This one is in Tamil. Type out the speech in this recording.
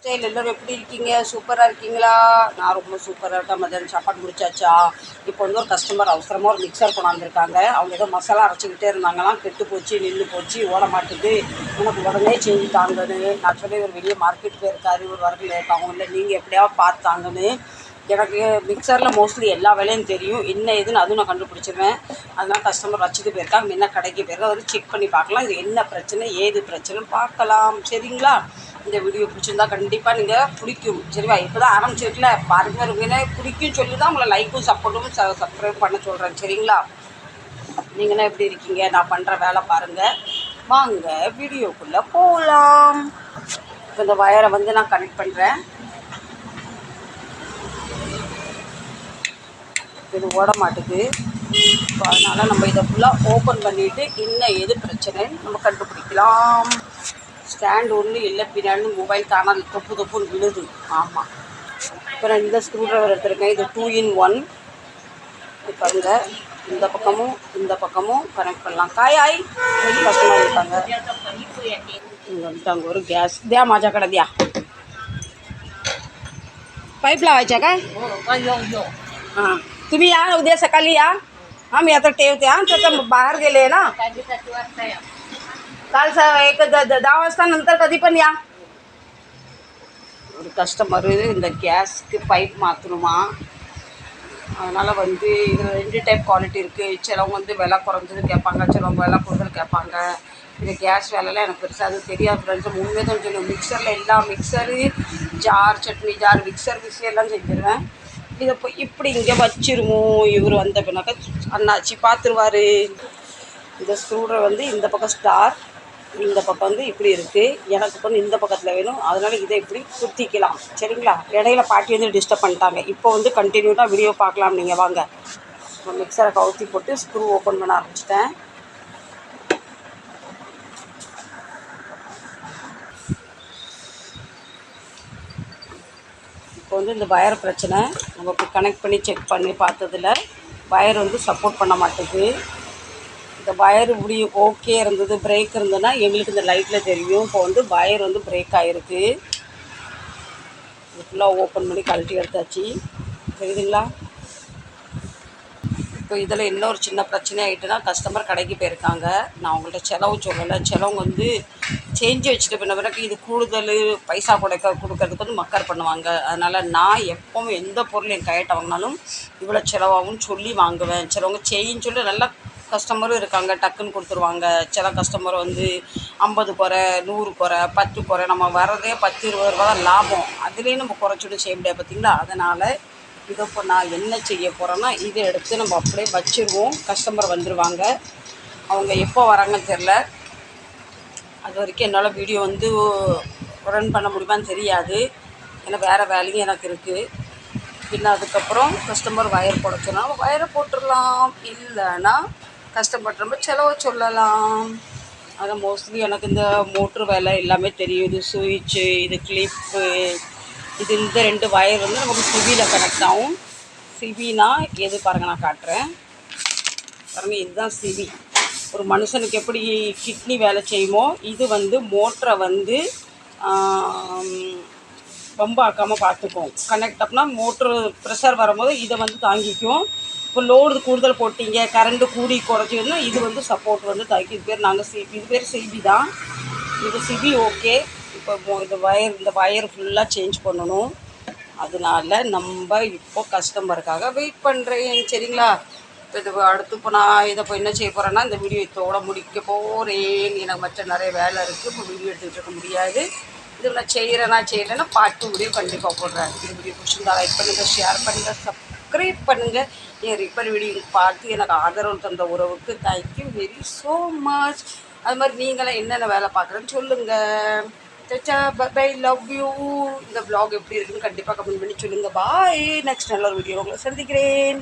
ஸ்டைல் எல்லோரும் எப்படி இருக்கீங்க? சூப்பராக இருக்கீங்களா? நான் ரொம்ப சூப்பராக இருக்கேன் மதியானம் சாப்பாடு முடிச்சாச்சா? இப்போ வந்து ஒரு கஸ்டமர் அவசரமாக ஒரு மிக்சர் கொண்டாந்துருக்காங்க. அவங்க ஏதோ மசாலா அரைச்சிக்கிட்டே இருந்தாங்களாம். கெட்டு போச்சு நின்று போச்சு ஓட மாட்டுது. எனக்கு உடனே செஞ்சு தாங்கன்னு. நான் சொல்லி ஒரு வெளியே மார்க்கெட் போயிருக்காரு ஒரு வரவில் இருக்காங்க இல்லை நீங்கள் எப்படியாவது பார்த்தாங்கன்னு எனக்கு மிக்சரில் மோஸ்ட்லி எல்லா வேலையும் தெரியும். என்ன ஏதுன்னு அதுவும் நான் கண்டுபிடிச்சிருவேன். அதனால் கஸ்டமர் வச்சுட்டு போயிருக்காங்க. என்ன கடைக்கு போயிருக்கா வந்து செக் பண்ணி பார்க்கலாம். இது என்ன பிரச்சனை ஏது பிரச்சனைன்னு பார்க்கலாம். சரிங்களா? இந்த வீடியோ பிடிச்சிருந்தா கண்டிப்பாக நீங்கள் பிடிக்கும். சரிவா? இப்போ தான் ஆரம்பிச்சிருக்கல. பாருங்க இருக்கீங்க பிடிக்கும் சொல்லி தான் உங்களை லைக்கும் சப்போர்ட்டும் ச சப்ஸ்கிரைப் பண்ண சொல்கிறேன் சரிங்களா? நீங்களாம் எப்படி இருக்கீங்க? நான் பண்ணுற வேலை பாருங்கள் வாங்க வீடியோக்குள்ளே போகலாம் இப்போ இந்த வயரை வந்து நான் கனெக்ட் பண்ணுறேன் இது ஓட மாட்டுது. ஸோ அதனால் நம்ம இதை ஃபுல்லாக ஓப்பன் பண்ணிவிட்டு என்ன எது பிரச்சனைன்னு நம்ம கண்டுபிடிக்கலாம். ஸ்டாண்ட் ஒன்று இல்லை பின்னாடி மொபைல் தானால் தொப்பு தொப்புன்னு விழுது ஆமாம் இப்போ நான் இந்த ஸ்க்ரூ ட்ரைவர் எடுத்திருக்கேன் இது டூ இன் ஒன் இது பாருங்க இந்த பக்கமும் இந்த பக்கமும் கனெக்ட் பண்ணலாம் காய் ஆய் வெளி கஷ்டமாக இருக்காங்க இங்கே வந்துட்டு அங்கே ஒரு गॅस द्या माझ्याकडे द्या पाईप लावायच्या काय हां तुम्ही या उद्या सकाळी या हां मी आता ठेवते हां त्याच्या बाहेर गेले ना काल स एक द द- दहा वाजता नंतर कधी पण या ஒரு கஸ்டமர் இந்த கேஸ்க்கு பைப் மாற்றணுமா அதனால் வந்து இதில் ரெண்டு டைப் குவாலிட்டி இருக்குது சிலவங்க வந்து விலை குறைஞ்சது கேட்பாங்க சிலவங்க விலை கூடுதல் கேட்பாங்க இந்த கேஸ் வேலைலாம் எனக்கு பெருசாக அது தெரியாது ஃப்ரெண்ட்ஸ் உண்மையை தான் சொல்லுவேன் மிக்சரில் எல்லா mixer jar chutney jar mixer mixie எல்லாம் செஞ்சிருவேன் இதை போய் இப்படி இங்கே வச்சிருவோம் இவர் வந்த பின்னாக்க அண்ணாச்சி பார்த்துருவாரு இந்த ஸ்க்ரூட்ரை வந்து இந்த பக்கம் ஸ்டார் இந்த பக்கம் வந்து இப்படி இருக்குது எனக்கு இப்போ இந்த பக்கத்தில் வேணும். அதனால் இதை இப்படி குத்திக்கலாம் சரிங்களா? இடையில பாட்டி வந்து டிஸ்டர்ப் பண்ணிட்டாங்க. இப்போ வந்து கண்டினியூட்டாக வீடியோ பார்க்கலாம். நீங்கள் வாங்க. இப்போ மிக்சரை கவுத்தி போட்டு ஸ்க்ரூ ஓப்பன் பண்ண ஆரம்பிச்சிட்டேன். இப்போ வந்து இந்த வயர் பிரச்சனை. நம்ம இப்போ கனெக்ட் பண்ணி செக் பண்ணி பார்த்ததுல வயர் வந்து சப்போர்ட் பண்ண மாட்டேங்குது. இந்த வயர் இப்படி ஓகே இருந்தது பிரேக் இருந்ததுன்னா எங்களுக்கு இந்த லைட்டில் தெரியும். இப்போ வந்து வயர் வந்து பிரேக் ஆகிருக்கு ஃபுல்லாக ஓப்பன் பண்ணி கழட்டி எடுத்தாச்சு. தெரியுதுங்களா இப்போ இதில் இன்னொரு சின்ன பிரச்சனை ஆகிட்டுனா கஸ்டமர் கடைக்கு போயிருக்காங்க. நான் அவங்கள்ட்ட செலவு சொல்லலை. செலவங்க வந்து செஞ்சு வச்சுட்டு பின்ன பிறகு இது கூடுதல் பைசா கொடுக்க கொடுக்கறதுக்கு வந்து மக்கர் பண்ணுவாங்க. அதனால் நான் எப்பவும் எந்த பொருள் என் கையிட்ட வாங்கினாலும் இவ்வளோ செலவாகும்னு சொல்லி வாங்குவேன். சிலவங்க செய்யின்னு சொல்லி நல்லா கஸ்டமரும் இருக்காங்க டக்குன்னு கொடுத்துருவாங்க. சில கஸ்டமர் வந்து ஐம்பது குறை நூறு குறை பத்து குறை நம்ம வர்றதே பத்து இருபது ரூபா தான் லாபம். அதுலேயும் நம்ம குறைச்சிட்டு செய்ய முடியாது பார்த்தீங்களா அதனால் இதை இப்போ நான் என்ன செய்ய போகிறேன்னா இதை எடுத்து நம்ம அப்படியே வச்சுருவோம். கஸ்டமர் வந்துடுவாங்க அவங்க எப்போ வராங்கன்னு தெரில அது வரைக்கும் என்னால் வீடியோ வந்து ரன் பண்ண முடியுமான்னு தெரியாது. ஏன்னா வேறு வேலையும் எனக்கு இருக்குது பின்ன அதுக்கப்புறம் கஸ்டமர் வயர் போட சொன்னால் வயரை போட்டுடலாம். இல்லைன்னா கஷ்டப்படுறப்ப செலவு சொல்லலாம். ஆனால் மோஸ்ட்லி எனக்கு இந்த மோட்ரு வேலை எல்லாமே தெரியும் இது சுவிட்சு இது கிளிப்பு இது இந்த ரெண்டு வயர் வந்து நமக்கு சிவியில் கனெக்ட் ஆகும். சிவினா எது பாருங்கள் நான் காட்டுறேன். பாருங்கள் இதுதான் சிவி ஒரு மனுஷனுக்கு எப்படி கிட்னி வேலை செய்யுமோ இது வந்து மோட்டரை வந்து ரொம்ப ஆக்காமல் பார்த்துக்கும். கனெக்ட் அப்னா மோட்ரு ப்ரெஷர் வரும்போது இதை வந்து தாங்கிக்கும். இப்போ லோடு கூடுதல் போட்டிங்க கரண்ட்டு கூடி குறைச்சிதுன்னா இது வந்து சப்போர்ட் வந்து தாக்கி இது பேர் நாங்கள் சிபி இது பேர் சிபி தான். இது சிபி ஓகே இப்போ இந்த வயர் இந்த வயர் ஃபுல்லாக சேஞ்ச் பண்ணணும். அதனால நம்ம இப்போ கஸ்டமருக்காக வெயிட் பண்ணுறேன் சரிங்களா? இப்போ இது அடுத்து இப்போ நான் இதை இப்போ என்ன செய்ய போகிறேன்னா இந்த வீடியோ இதோட முடிக்க போகிறேன் எனக்கு மற்ற நிறைய வேலை இருக்குது இப்போ வீடியோ எடுத்துகிட்டு இருக்க முடியாது. இது நான் செய்கிறேன்னா செய்யலைன்னா பாட்டு வீடியோ கண்டிப்பாக போடுறேன். இந்த வீடியோ பிடிச்சிருந்தா லைக் பண்ணுங்கள் ஷேர் பண்ணுங்கள் சப்ஸ்கிரைப் பண்ணுங்கள் என் ரிப்பர் வீடியோ பார்த்து எனக்கு ஆதரவு தந்த உறவுக்கு தேங்க்யூ வெரி ஸோ மச் அது மாதிரி நீங்களாம் என்னென்ன வேலை பார்க்குறேன்னு சொல்லுங்கள் சச்சா பை லவ் யூ இந்த ப்ளாக் எப்படி இருக்குன்னு கண்டிப்பாக கமெண்ட் பண்ணி சொல்லுங்கள் பாய் நெக்ஸ்ட் நல்ல ஒரு வீடியோ உங்களை சந்திக்கிறேன்.